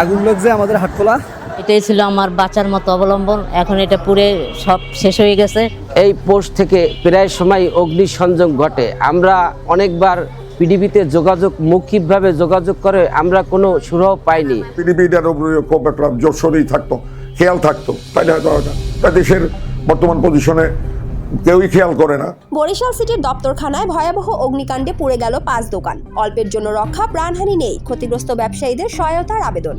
আগুন লাগছে আমাদের হাটখোলা। এটাই ছিল আমার বাঁচার মতো অবলম্বন। এখন এটা পুরে সব শেষ হয়ে গেছে। এই পোস্ট থেকে প্রায় সময় অগ্নিসংযোগ ঘটে। আমরা অনেকবার পিডিবিতে যোগাযোগ মৌখিকভাবে যোগাযোগ করে আমরা কোনো সুরাহ পাইনি। পিডিপিটার উপরে খুব একটা জোরসোরেই থাকতো খেয়াল থাকতো। তাই না তাই দেশের বর্তমান পজিশনে কেউই খেয়াল করে না। বরিশাল সিটির দপ্তরখানায় ভয়াবহ অগ্নিকাণ্ডে পুড়ে গেল পাঁচ দোকান। অল্পের জন্য রক্ষা, প্রাণহানি নেই, ক্ষতিগ্রস্ত ব্যবসায়ীদের সহায়তার আবেদন।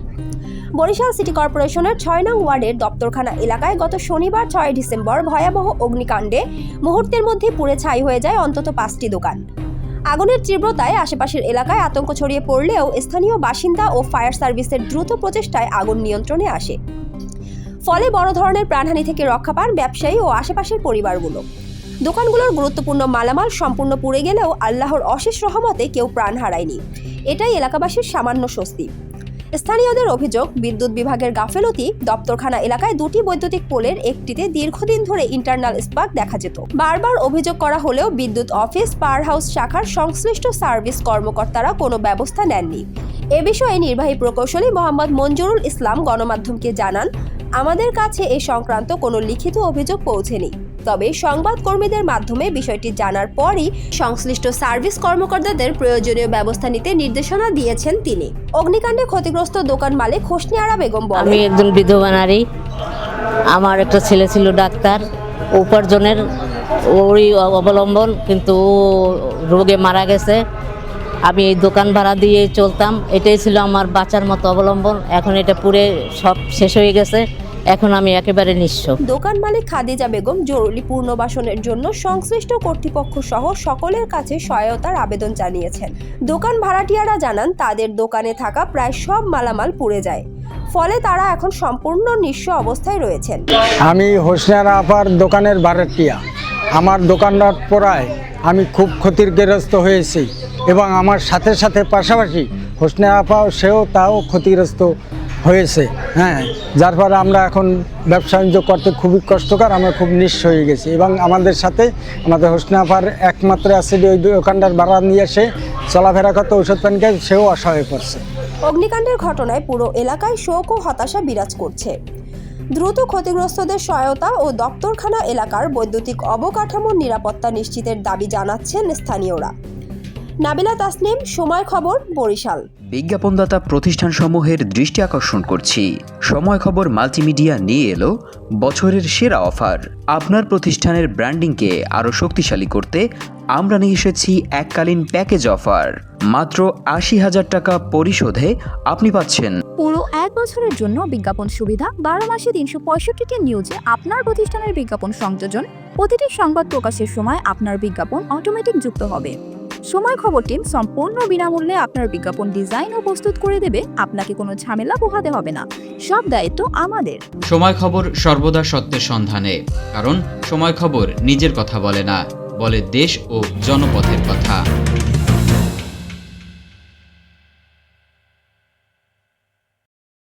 বরিশাল সিটি কর্পোরেশনের ছয় নং ওয়ার্ডের দপ্তরখানা এলাকায় গত শনিবার ছয় ডিসেম্বর ভয়াবহ অগ্নিকাণ্ডে মুহূর্তের মধ্যে পুড়ে ছাই হয়ে যায় অন্তত পাঁচটি দোকান। আগুনের তীব্রতায় আশেপাশের এলাকায় আতঙ্ক ছড়িয়ে পড়লেও স্থানীয় বাসিন্দা ও ফায়ার সার্ভিসের দ্রুত প্রচেষ্টায় আগুন নিয়ন্ত্রণে আসে। ফলে বড় ধরনের প্রাণহানি থেকে রক্ষা পান ব্যবসায়ী ও আশেপাশের পরিবারগুলো। দোকানগুলোর গুরুত্বপূর্ণ মালামাল সম্পূর্ণ পুড়ে গেলেও আল্লাহর অশেষ রহমতে কেউ প্রাণ হারায়নি। এটাই এলাকাবাসীর সামান্য স্বস্তি। স্থানীয়দের অভিযোগ, বিদ্যুৎ বিভাগের গাফেলতি দপ্তরখানা এলাকায় দুটি বৈদ্যুতিক পোলের একটিতে দীর্ঘদিন ধরে ইন্টারনাল স্পার্ক দেখা যেত। বারবার অভিযোগ করা হলেও বিদ্যুৎ অফিস পাওয়ার হাউস শাখার সংশ্লিষ্ট সার্ভিস কর্মকর্তারা কোনো ব্যবস্থা নেননি। এ বিষয়ে নির্বাহী প্রকৌশলী মোহাম্মদ মঞ্জুরুল ইসলাম গণমাধ্যমকে জানান আমাদের কাছে এ সংক্রান্ত কোনো লিখিত অভিযোগ পৌঁছেনি। তবে সংবাদকর্মীদের মাধ্যমে বিষয়টি জানার পরই সংশ্লিষ্ট সার্ভিস কর্মকর্তাদের প্রয়োজনীয় ব্যবস্থা নিতে নির্দেশনা দিয়েছেন তিনি। অগ্নিকাণ্ডে ক্ষতিগ্রস্ত দোকান মালিক হোসনে আরা বেগম আমি একজন বিধবা নারী। আমার একটা ছেলে ছিল ডাক্তার। উপার্জনের ওরই অবলম্বন, কিন্তু রোগে মারা গেছে। আমি এই দোকান ভাড়া দিয়ে চলতাম। এটাই ছিল আমার বাঁচার মতো অবলম্বন। এখন এটা পুরে সব শেষ হয়ে গেছে। এখন আমি একেবারে নিঃস্ব। দোকান মালিক খাদিজা বেগম জরুরি পুনর্বাসনের জন্য সংশ্লিষ্ট কর্তৃপক্ষ সহ সকলের কাছে সহায়তার আবেদন জানিয়েছেন। দোকান ভাড়াটিয়ারা জানান তাদের দোকানে থাকা প্রায় সব মালামাল পুড়ে যায়। ফলে তারা এখন সম্পূর্ণ নিঃস্ব অবস্থায় রয়েছেন। আমি হোসনারা আপার দোকানের ভাড়াটিয়া। আমার দোকানদার পড়ায় আমি খুব ক্ষতিগ্রস্ত হয়েছি এবং আমার সাথে সাথে পাশাপাশি হোসনে আপাও সেও তাও ক্ষতিগ্রস্ত হয়েছে হ্যাঁ। যার ফলে আমরা এখন ব্যবসা বাণিজ্য করতে খুবই কষ্টকর, আমরা খুব নিঃস্ব হয়ে গেছি এবং আমাদের সাথে আমাদের হোসনে আপার একমাত্র আছে যে ওই দোকানদার ভাড়া নিয়ে এসে চলাফেরা করতে ওষুধ পানি সেও অসহায় পড়ছে। অগ্নিকাণ্ডের ঘটনায় পুরো এলাকায় শোক ও হতাশা বিরাজ করছে। দ্রুত ক্ষতিগ্রস্তদের সহায়তা ও দপ্তরখানা এলাকার বৈদ্যুতিক অবকাঠামোর নিরাপত্তা নিশ্চিতের দাবি জানাচ্ছেন স্থানীয়রা। নাবিলা তাসনিম সময় খবর বরিশাল। বিজ্ঞাপনদাতা প্রতিষ্ঠানসমূহের দৃষ্টি আকর্ষণ করছি। সময় খবর মাল্টিমিডিয়া নিয়ে এলো বছরের সেরা অফার। আপনার প্রতিষ্ঠানের ব্র্যান্ডিংকে আরও শক্তিশালী করতে আমরা নিয়ে এসেছি এককালীন প্যাকেজ অফার। মাত্র আশি হাজার টাকা পরিশোধে আপনি পাচ্ছেন। পুরো এক বছরের জন্য বিজ্ঞাপন সুবিধা, বারো মাসে তিনশো পঁয়ষট্টিটি নিউজে আপনার প্রতিষ্ঠানের বিজ্ঞাপন সংযোজন। প্রতিটি সংবাদ প্রকাশের সময় আপনার বিজ্ঞাপন অটোমেটিক যুক্ত হবে। সময় খবর টিম সম্পূর্ণ বিনামূল্যে আপনার বিজ্ঞাপন ডিজাইন ও প্রস্তুত করে দেবে। আপনাকে কোনো ঝামেলা পোহাতে হবে না। সব দায়িত্ব আমাদের। সময় খবর সর্বদা সত্যের সন্ধানে। কারণ সময় খবর নিজের কথা বলে না, বলে দেশ ও জনপথের কথা।